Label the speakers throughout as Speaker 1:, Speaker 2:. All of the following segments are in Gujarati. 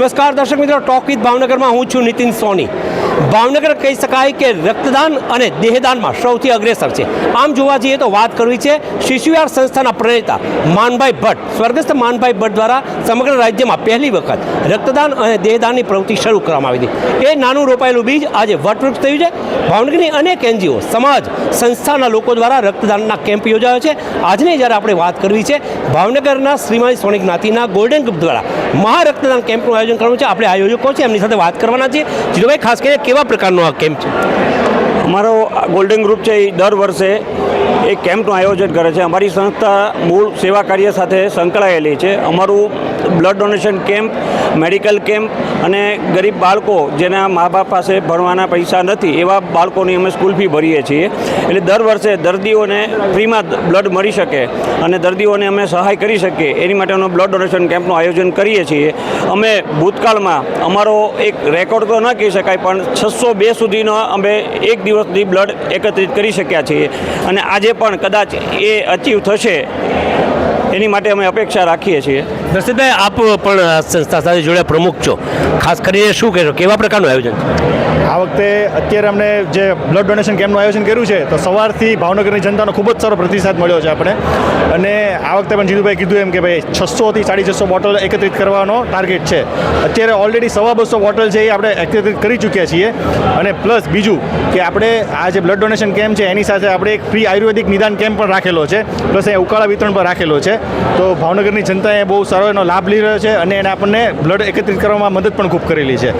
Speaker 1: નમસ્કાર દર્શક મિત્રો, ટોક વિથ ભાવનગરમાં હું છું નીતિન સોની. ભાવનગર કહી શકાય કે રક્તદાન અને દેહદાનમાં સૌથી અગ્રેસર છે. આમ જોવા જઈએ તો વાત કરવી છે શિશુયાર સંસ્થાના પ્રણેતા માનભાઈ ભટ્ટ. સ્વર્ગસ્થ માનભાઈ ભટ્ટ દ્વારા સમગ્ર રાજ્યમાં પહેલી વખત રક્તદાન અને દેહદાનની પ્રવૃત્તિ શરૂ કરવામાં આવી હતી. એ નાનું રોપાયેલું બીજ આજે વટવૃક્ષ થયું છે. ભાવનગરની અનેક એનજીઓ, સમાજ, સંસ્થાના લોકો દ્વારા રક્તદાનના કેમ્પ યોજાયો છે. આજની જ્યારે આપણે વાત કરવી છે, ભાવનગરના શ્રીમાન સોની જ્ઞાતિના ગોલ્ડન ગ્રુપ દ્વારા મહા રક્તદાન કેમ્પનું આયોજન કરવાનું છે. આપણે આયોજકો છે એમની સાથે વાત કરવાના છીએ. જીતુભાઈ, ખાસ કરીને કેવા પ્રકારનો આ કેમ્પ છે?
Speaker 2: અમારો ગોલ્ડન ગ્રુપ છે એ દર વર્ષે એક કેમ્પનું આયોજન કરે છે. અમારી સંસ્થા મૂળ સેવા કાર્ય સાથે સંકળાયેલી છે. અમારું blood donation camp, medical camp અને ગરીબ બાળકો જેના મા બાપ પાસે ભણવાના પૈસા નથી, એવા બાળકોની અમે સ્કૂલ ફી ભરીએ છીએ. એટલે દર વર્ષે દર્દીઓને ફ્રીમાં બ્લડ મળી શકે અને દર્દીઓને અમે સહાય કરી શકીએ. એની માટેનો બ્લડ ડોનેશન કેમ્પનું આયોજન કરીએ છીએ. અમે ભૂતકાળમાં અમારો એક રેકોર્ડ તો ન કહી શકાય, પણ છસો બે સુધીનો અમે એક દિવસથી બ્લડ એકત્રિત કરી શક્યા છીએ. અને આજે પણ કદાચ એ અચીવ થશે. એની માટે અમે અપેક્ષા રાખીએ છીએ.
Speaker 1: દર્શિતભાઈ આપ પણ આ સંસ્થા સાથે જોડે પ્રમુખ છો. ખાસ કરીને શું કહેશો? કેવા પ્રકારનું આયોજન?
Speaker 3: આ વખતે અત્યારે અમને જે બ્લડ ડોનેશન કેમ્પનું આયોજન કર્યું છે તો સવારથી ભાવનગરની જનતાનો ખૂબ જ સારો પ્રતિસાદ મળ્યો છે આપણે અને આ વખતે પણ જીતુભાઈ કીધું એમ કે ભાઈ છસોથી સાડી છસો બોટલ એકત્રિત કરવાનો ટાર્ગેટ છે. અત્યારે ઓલરેડી સવા બસો બોટલ છે એ આપણે એકત્રિત કરી ચૂક્યા છીએ. અને પ્લસ બીજું કે આપણે આ જે બ્લડ ડોનેશન કેમ્પ છે એની સાથે આપણે એક ફ્રી આયુર્વેદિક નિદાન કેમ્પ પણ રાખેલો છે. પ્લસ એ ઉકાળા વિતરણ પણ રાખેલો છે. તો ભાવનગરની જનતાએ બહુ સારો એનો લાભ લઈ રહ્યો છે અને એને આપણને બ્લડ એકત્રિત કરવામાં મદદ પણ ખૂબ કરેલી છે.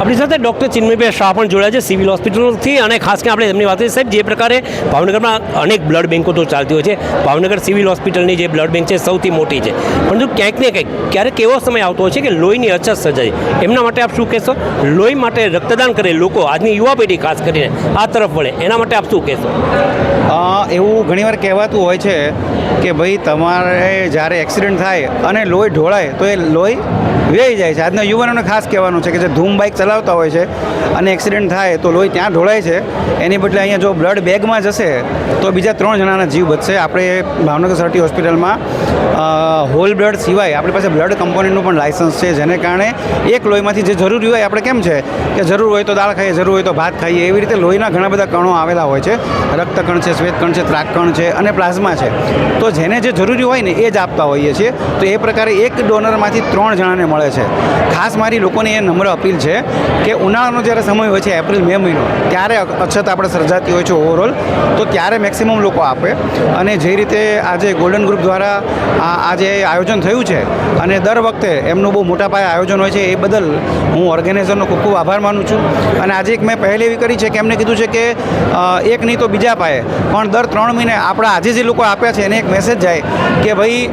Speaker 1: આપણી સાથે ડૉક્ટર ચિન્મયભાઈ શાહ પણ જોડાયા છે સિવિલ હોસ્પિટલથી અને ખાસ કરીને આપણે એમની વાત કરીએ સાહેબ જે પ્રકારે ભાવનગરમાં અનેક બ્લડ બેન્કો તો ચાલતી હોય છે. ભાવનગર સિવિલ હોસ્પિટલની જે બ્લડ બેન્ક છે સૌથી મોટી છે. પરંતુ ક્યાંક ને ક્યાંક ક્યારેક એવો સમય આવતો હોય છે કે લોહીની અછત સર્જાય. એમના માટે આપ શું કહેશો? લોહી માટે રક્તદાન કરે લોકો આજની યુવા પેઢી ખાસ કરીને આ તરફ વળે એના માટે આપ શું કહેશો?
Speaker 4: એવું ઘણીવાર કહેવાતું હોય છે કે ભાઈ તમારે જ્યારે એક્સિડન્ટ થાય અને લોહી ઢોળાય, તો એ લોહી વેઈ જાય છે. આજના યુવાનોને ખાસ કહેવાનું છે કે જે ધૂમ બાઇક ચલાવતા હોય છે અને એક્સિડન્ટ થાય તો લોહી ત્યાં ઢોળાય છે. એની બદલે અહીંયા જો બ્લડ બેગમાં જશે, તો બીજા ત્રણ જણાના જીવ બચશે. આપણે ભાવનગર સરટી હોસ્પિટલમાં હોલ બ્લડ સિવાય આપણી પાસે બ્લડ કમ્પોનન્ટનું પણ લાયસન્સ છે, જેને કારણે એક લોહીમાંથી જે જરૂરી હોય, આપણે કેમ છે કે જરૂર હોય તો દાળ ખાઈએ, જરૂર હોય તો ભાત ખાઈએ, એવી રીતે લોહીના ઘણા બધા કણો આવેલા હોય છે. રક્તકણ છે, શ્વેતકણ છે ત્રાકકણ છે અને પ્લાઝમા છે. તો જેને જે જરૂરી હોય ને એ જ આપતા હોઈએ છીએ. તો એ પ્રકારે એક ડોનરમાંથી ત્રણ જણાને મળે છે. ખાસ મારી લોકોની એ નમ્ર અપીલ છે કે ઉનાળાનો જ્યારે સમય હોય છે, એપ્રિલ, મે મહિનો, ત્યારે અછત આપણે સર્જાતી હોય છે ઓવરઓલ તો ત્યારે મેક્સિમમ લોકો આપે. અને જે રીતે આજે ગોલ્ડન ગ્રુપ દ્વારા આ આજે આયોજન થયું છે, અને દર વખતે એમનું બહુ મોટા પાયે આયોજન હોય છે, એ બદલ હું ઓર્ગેનાઇઝરનો ખૂબ ખૂબ આભાર માનું છું. અને આજે એક મેં પહેલ એવી કરી છે કે એમને કીધું છે કે એક નહીં તો બીજા પાયે. પણ દર ત્રણ મહિને આપણા આજે જે લોકો આપ્યા છે, એને એક મેસેજ જાય કે ભાઈ い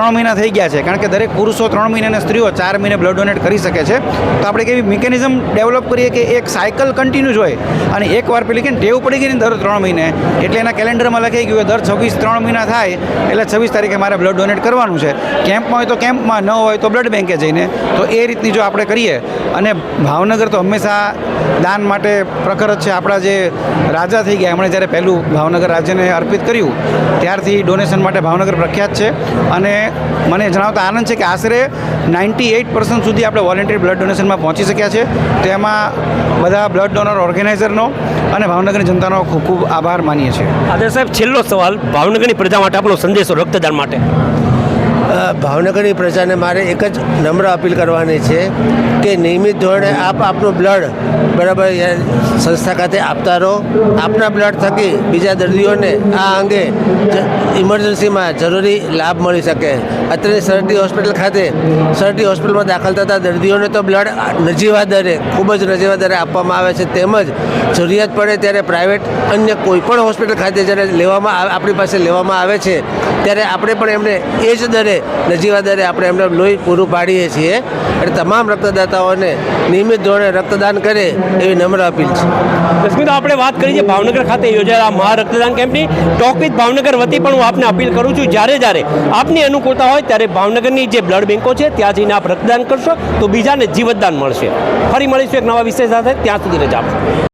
Speaker 4: ત્રણ મહિના થઈ ગયા છે, કારણ કે દરેક પુરુષો ત્રણ મહિને અને સ્ત્રીઓ ચાર મહિને બ્લડ ડોનેટ કરી શકે છે. તો આપણે કેવી મિકેનિઝમ ડેવલપ કરીએ કે એક સાયકલ જ હોય અને એકવાર પેલી કે ટેવ પડી ગઈ ને દર ત્રણ મહિને, એટલે એના કેલેન્ડરમાં લખાઈ ગયું દર છવ્વીસ ત્રણ મહિના થાય, એટલે છવ્વીસ તારીખે મારે બ્લડ ડોનેટ કરવાનું છે. કેમ્પમાં હોય તો કેમ્પમાં, ન હોય તો બ્લડ બેંકે જઈને. તો એ રીતની જો આપણે કરીએ, અને ભાવનગર તો હંમેશા દાન માટે પ્રખર જ છે. આપણા જે રાજા થઈ ગયા, એમણે જ્યારે પહેલું ભાવનગર રાજ્યને અર્પિત કર્યું, ત્યારથી ડોનેશન માટે ભાવનગર પ્રખ્યાત છે. અને મને જણાવતા આનંદ છે કે આશરે નાઇન્ટી એઇટ પર્સન્ટ સુધી આપણે વોલેન્ટરી બ્લડ ડોનેશનમાં પહોંચી શક્યા છે. તેમાં બધા બ્લડ ડોનર ઓર્ગેનાઇઝરનો અને ભાવનગરની જનતાનો ખૂબ ખૂબ આભાર માનીએ છીએ.
Speaker 1: આદર સાહેબ, છેલ્લો સવાલ ભાવનગરની પ્રજા માટે આપણો સંદેશો રક્તદાન માટે.
Speaker 5: ભાવનગરની પ્રજાને મારે એક જ નમ્ર અપીલ કરવાની છે કે નિયમિત ધોરણે આપ આપનું બ્લડ બરાબર સંસ્થા ખાતે આપતા રહો. આપના બ્લડ થકી બીજા દર્દીઓને આ અંગે ઇમરજન્સીમાં જરૂરી લાભ મળી શકે. અત્યારે સરટી હોસ્પિટલ ખાતે સરટી હોસ્પિટલમાં દાખલ થતા દર્દીઓને તો બ્લડ નજીવા દરે, ખૂબ જ નજીવા દરે આપવામાં આવે છે. તેમજ જરૂરિયાત પડે ત્યારે પ્રાઇવેટ અન્ય કોઈપણ હોસ્પિટલ ખાતે જ્યારે લેવામાં આપણી પાસે લેવામાં આવે છે, ત્યારે આપણે પણ એમને એ જ દરે નજીવા દરે આપણે એમને લોહી પૂરું પાડીએ છીએ એટલે તમામ રક્તદાતાઓને નિયમિત ધોરણે રક્તદાન કરે એવી નમ્ર અપીલ છે.
Speaker 1: દસમી આપણે વાત કરી છે ભાવનગર ખાતે યોજાયેલા મહા રક્તદાન કેમ્પની. ટોક ભાવનગર વતી પણ હું આપને અપીલ કરું છું, જ્યારે જ્યારે આપની અનુકૂળતા હોય ત્યારે ભાવનગરની જે બ્લડ બેન્કો છે, ત્યાં જઈને આપ રક્તદાન કરશો તો બીજાને જીવતદાન મળશે. ફરી મળીશું એક નવા વિષય સાથે, ત્યાં સુધી રજા આપશો